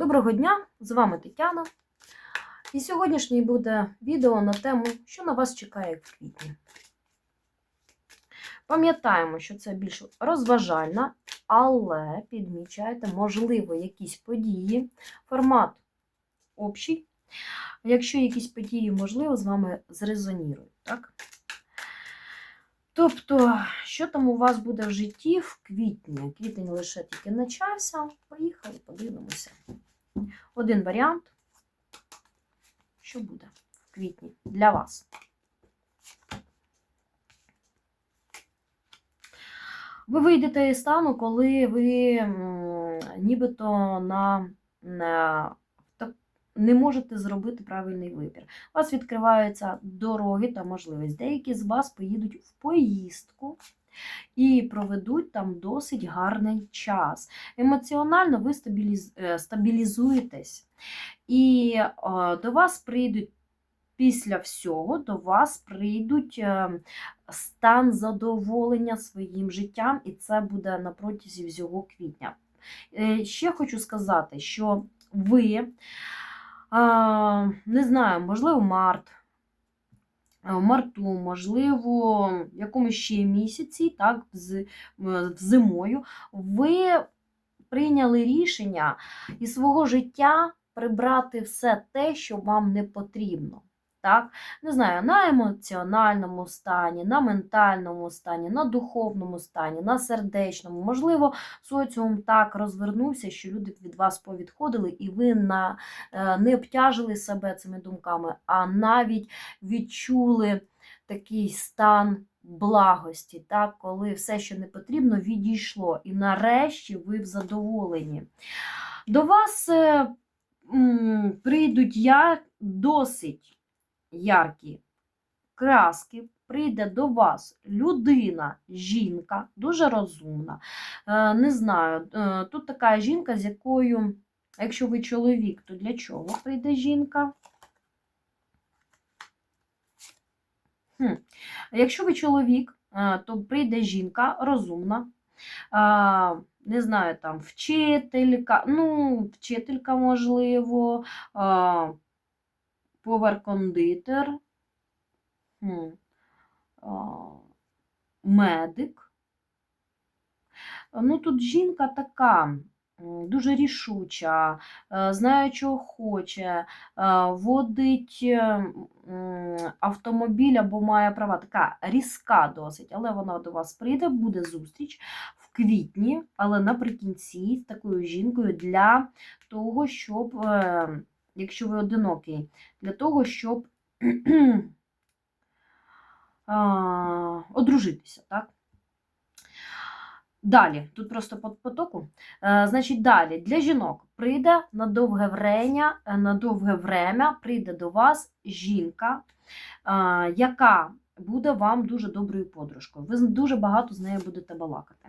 Доброго дня! З вами Тетяна. І сьогоднішнє буде відео на тему, що на вас чекає в квітні. Пам'ятаємо, що це більш розважальна, але підмічайте, можливо, якісь події, формат общий. Якщо якісь події, можливо, з вами зрезонірують, так? Тобто, що там у вас буде в житті в квітні? Квітень лише тільки почався. Поїхали, подивимося. Один варіант. Що буде в квітні для вас? Ви вийдете із стану, коли ви нібито на, на не можете зробити правильний вибір. У вас відкриваються дороги та можливість. Деякі з вас поїдуть в поїздку і проведуть там досить гарний час. Емоціонально ви е, стабілізуєтесь, і е, до вас прийдуть. Після всього до вас прийдуть е, стан задоволення своїм життям, і це буде на протязі всього квітня. Ще хочу сказати, що ви, не знаю, можливо, март, марту, можливо, в якомусь ще місяці, так, з- в- зимою, ви прийняли рішення із свого життя прибрати все те, що вам не потрібно. Так? Не знаю, на емоціональному стані, на ментальному стані, на духовному стані, на сердечному. Можливо, соціум так розвернувся, що люди від вас повідходили, і ви на, е, не обтяжили себе цими думками, а навіть відчули такий стан благості, так, коли все, що не потрібно, відійшло. І нарешті ви в задоволенні. До вас е, прийдуть я досить яркі краски. Прийде до вас людина, жінка, дуже розумна. Е, Не знаю, е, тут така жінка, з якою, якщо ви чоловік, то для чого прийде жінка? Хм. Якщо ви чоловік, е, то прийде жінка розумна. Не знаю, там вчителька, ну, вчителька, можливо, повар-кондитер, медик. Ну, тут жінка така дуже рішуча, е, знає, чого хоче, е, водить е, автомобіль або має права. Така різка досить, але вона до вас прийде, буде зустріч в квітні, але наприкінці з такою жінкою для того, щоб, якщо ви одинокий, для того, щоб одружитися, так? Далі, тут просто по потоку. Е, значить, далі для жінок прийде на довге время, е, на довге время прийде до вас жінка, яка буде вам дуже доброю подружкою. Ви дуже багато з нею будете балакати.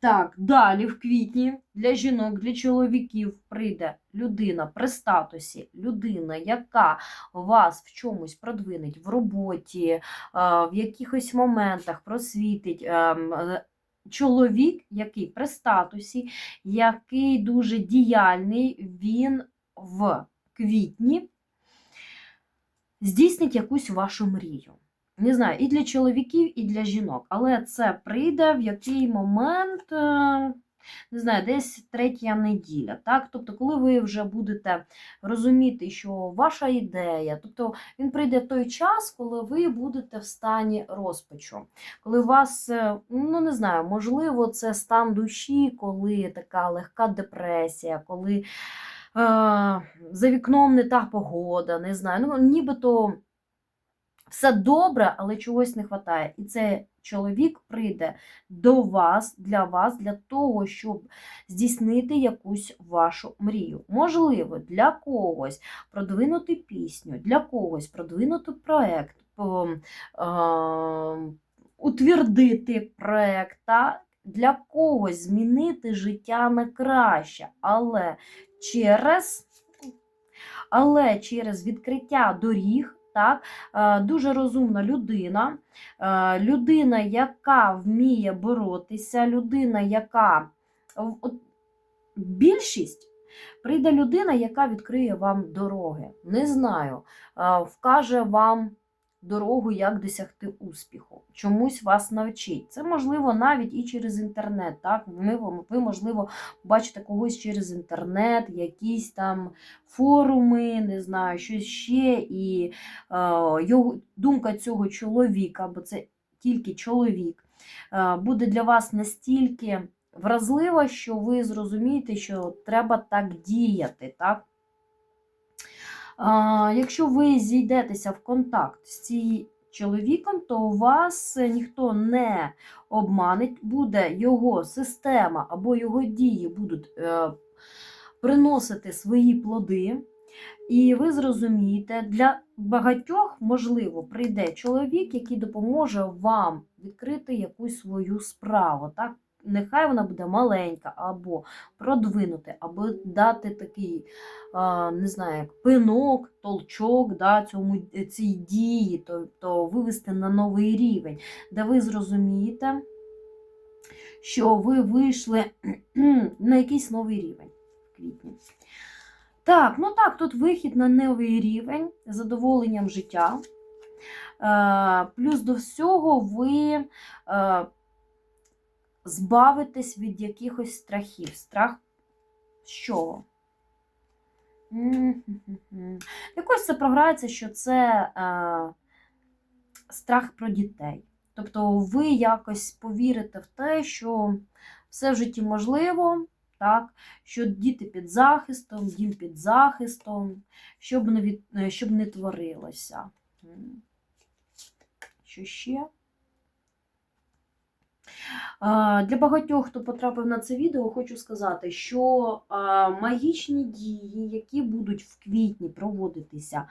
Так, далі в квітні для жінок, для чоловіків прийде людина при статусі, людина, яка вас в чомусь продвинить в роботі, е, в якихось моментах просвітить. ем, е, Чоловік, який при статусі, який дуже діяльний, він в квітні здійснить якусь вашу мрію. Не знаю, і для чоловіків, і для жінок. Але це прийде в який момент, е, не знаю, десь третя неділя. Так? Тобто, коли ви вже будете розуміти, що ваша ідея, тобто він прийде в той час, коли ви будете в стані розпачу. Коли у вас, е, ну не знаю, можливо, це стан душі, коли така легка депресія, коли е, за вікном не та погода, не знаю. Ну, нібито все добре, але чогось не вистачає. І цей чоловік прийде до вас, для вас, для того, щоб здійснити якусь вашу мрію. Можливо, для когось продвинути пісню, для когось продвинути е, утвердити проект, для когось змінити життя на краще, але через, але через відкриття доріг так, е, дуже розумна людина, е, людина, яка вміє боротися, людина, яка більшість прийде людина, яка відкриє вам дороги. Не знаю, вкаже вам дорогу, як досягти успіху. Чомусь вас навчить. Це можливо навіть і через інтернет. Так? Ми, ви, можливо, бачите когось через інтернет, якісь там форуми, не знаю, щось ще. І е, його, думка цього чоловіка, бо це тільки чоловік, е, буде для вас настільки вразлива, що ви зрозумієте, що треба так діяти. так? Якщо ви зійдетеся в контакт з цим чоловіком, то вас е, ніхто не обманить, буде його система або його дії будуть е, приносити свої плоди. І ви зрозумієте, для багатьох, можливо, прийде чоловік, який допоможе вам відкрити якусь свою справу. Так? Нехай вона буде маленька, або продвинути, або дати такий, не знаю, як пинок, толчок да, цьому, цій дії, тобто вивести на новий рівень, де ви зрозумієте, що ви вийшли на якийсь новий рівень в квітні. Так, ну так, тут вихід на новий рівень задоволенням життя. Е, плюс до всього ви збавитесь від якихось страхів. Страх чого? Якось це програється, що це е, страх про дітей. Тобто ви якось повірите в те, що все в житті можливо, так, що діти під захистом, дім під захистом, щоб не, від, е, щоб не творилося. Що ще? Для багатьох, хто потрапив на це відео, хочу сказати, що магічні дії, які будуть в квітні проводитися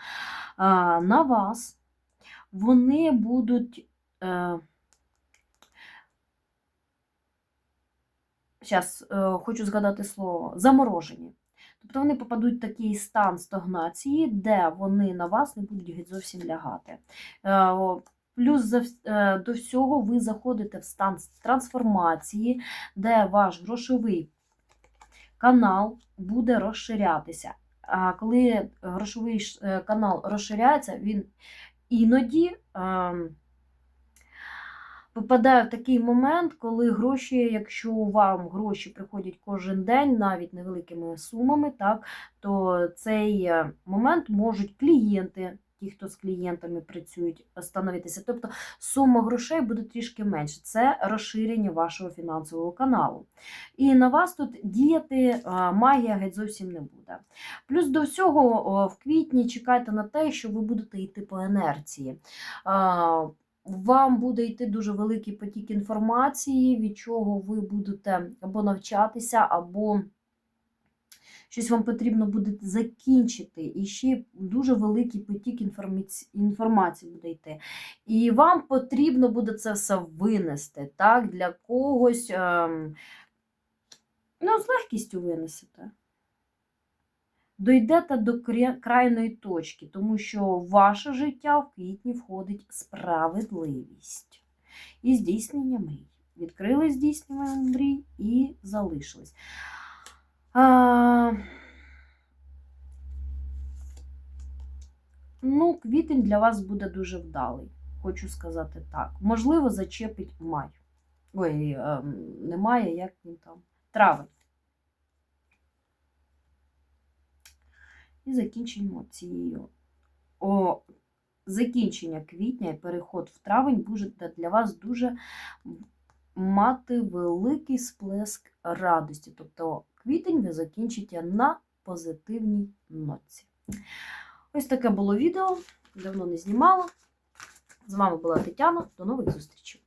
на вас, вони будуть. Е, Зараз е, хочу згадати слово заморожені. Тобто вони попадуть в такий стан стагнації, де вони на вас не будуть геть зовсім лягати. Плюс е, до всього ви заходите в стан трансформації, де ваш грошовий канал буде розширятися. А коли грошовий е, канал розширяється, він іноді. ем, Попадає в такий момент, коли гроші, якщо вам гроші приходять кожен день, навіть невеликими сумами, так, то цей е, момент можуть клієнти, ті, хто з клієнтами працюють, становитися. Тобто сума грошей буде трішки менше. Це розширення вашого фінансового каналу. І на вас тут діяти магія геть зовсім не буде. Плюс до всього, в квітні чекайте на те, що ви будете йти по інерції. Вам буде йти дуже великий потік інформації, від чого ви будете або навчатися, або щось вам потрібно буде закінчити. І ще дуже великий потік інформаці- інформації буде йти. І вам потрібно буде це все винести. Так? Для когось ем, ну, з легкістю винесете. Дойдете до крайної точки, тому що ваше життя в квітні входить справедливість і здійснення мрій. Відкрили здійснення мрій і залишились. А... Ну, квітень для вас буде дуже вдалий, хочу сказати так. Можливо, зачепить май. Ой, ем, не як він там. Травень. І закінчимо цією. О, закінчення квітня і переход в травень буде для вас дуже мати великий сплеск радості. Тобто квітень ви закінчите на позитивній ноці. Ось таке було відео. Давно не знімала. З вами була Тетяна. До нових зустрічей!